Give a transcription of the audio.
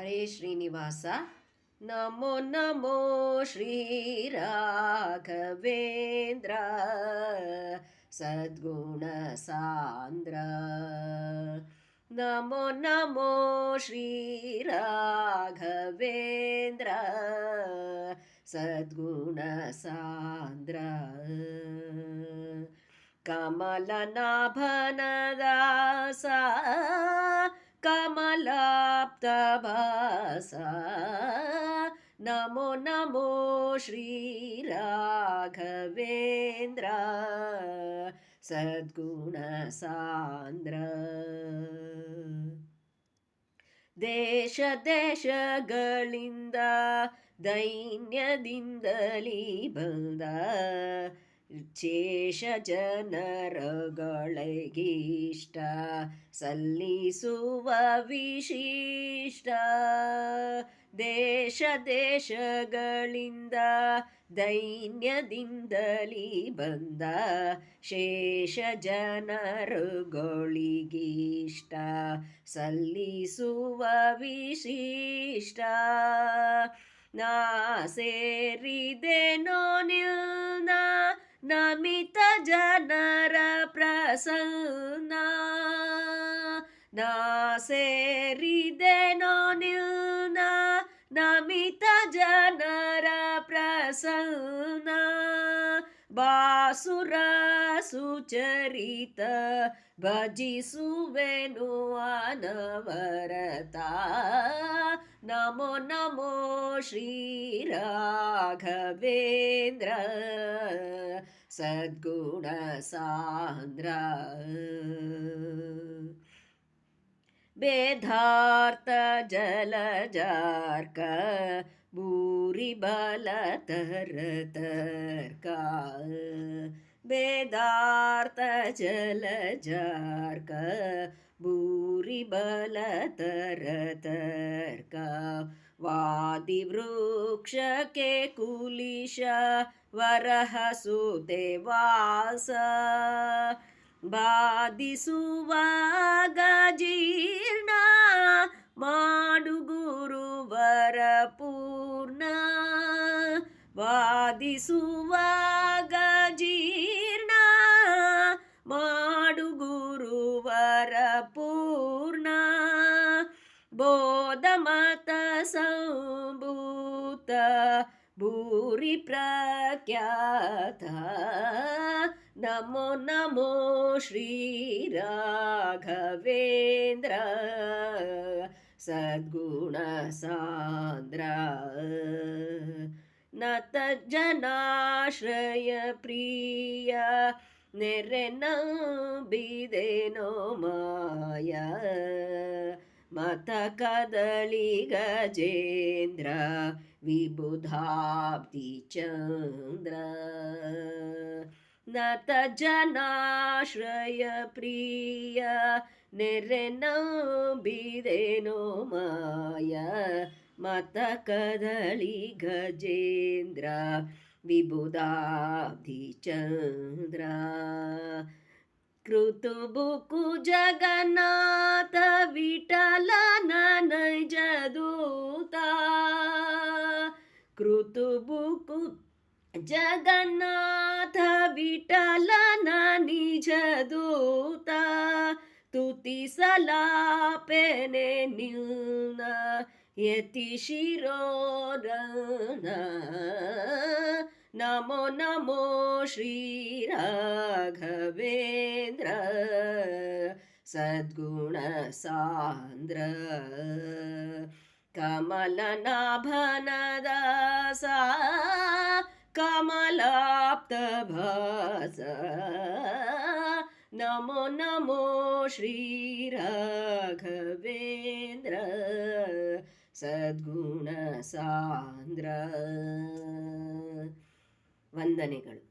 हरे श्रीनिवास। नमो नमो श्रीराघवेन्द्र। सद्गुणसान्द्र नमो नमो श्रीराघवेन्द्र। सद्गुणसान्द्र कमलनाभनदासा। ಸಾಂದ್ರ ಕಮಲನಾಭನದಾಸ कमलाप्तभासा नमो नमो श्रीराघवेन्द्र सद्गुणसान्द्र ದೇಶ ದೇಶಗಳಿಂದ ದೈನ್ಯದಿಂದಲೀ ಬಂದ ಶೇಷ ಜನರಗಳಿಗಿಷ್ಟ, ಸಲ್ಲಿಸುವ ವಿಶಿಷ್ಟ. ದೇಶ ದೇಶಗಳಿಂದ ದೈನ್ಯದಿಂದಲೀ ಬಂದ ಶೇಷ ಜನರುಗಳಿಗಿಷ್ಟ, ಸಲ್ಲಿಸುವ ವಿಶಿಷ್ಟ. ನಾ ಸೇರಿದೆನೋ ನಿಲ್ನ ನಮಿತ ಜನರ ಪ್ರಸನ್ನ ನಾ ಸೇರಿದೆನೋ ನಿಲ್ನ ನಮಿತ ಜನರ ಪ್ರಸನ್ನ ಬಾಸುರ ಸುಚರಿತ ಭಜಿಸುವೆನು ಅನವರತ ನಮೋ ನಮೋ ಶ್ರೀರಾಘವೇಂದ್ರ सद्गुणसान्द्र। वेदार्थजलजार्क भूरिबलतरतर्का वेदार्थजलजार्क भूरिबलतरतर्का ವಾದಿವೃಕ್ಷಕ್ಕೆ ಕೂಲಿಶ ವರಹ ಸುದೇವಾಸ ಬಾಧಿಸುವಾಗ ಜೀರ್ಣ ಮಾಡು ಗುರುವರ ಪೂರ್ಣ. ವಾದಿಸುವಾಗ ಜೀರ್ಣ ಮಾಡು ಗುರುವರ ಪೂರ್ಣ. ಬೋ सम्भूत भूरि प्रख्याता नमो नमो श्रीराघवेन्द्र। सद्गुणसान्द्र। न तज्जनाश्रय प्रिय निर्न विदे नो माय। मतकदलि गजेन्द्र विबुधाब्धिचन्द्र नत जनाश्रय प्रिय निर्नबिदे माया मतकदलि गजेन्द्र కృతుబుకు జగన్నాథ విఠల నైజదూత కృతుబుకు జగన్నాథ విఠల నిజదూత తుతి సలాపెనే నిల్న యతి శిరోరణ. नमो नमो श्रीराघवेन्द्र सद्गुणसान्द्र कमलनाभनदासा। कमलाप्तभास नमो नमो श्रीराघवेन्द्र सद्गुणसान्द्र ವಂದನೆಗಳು.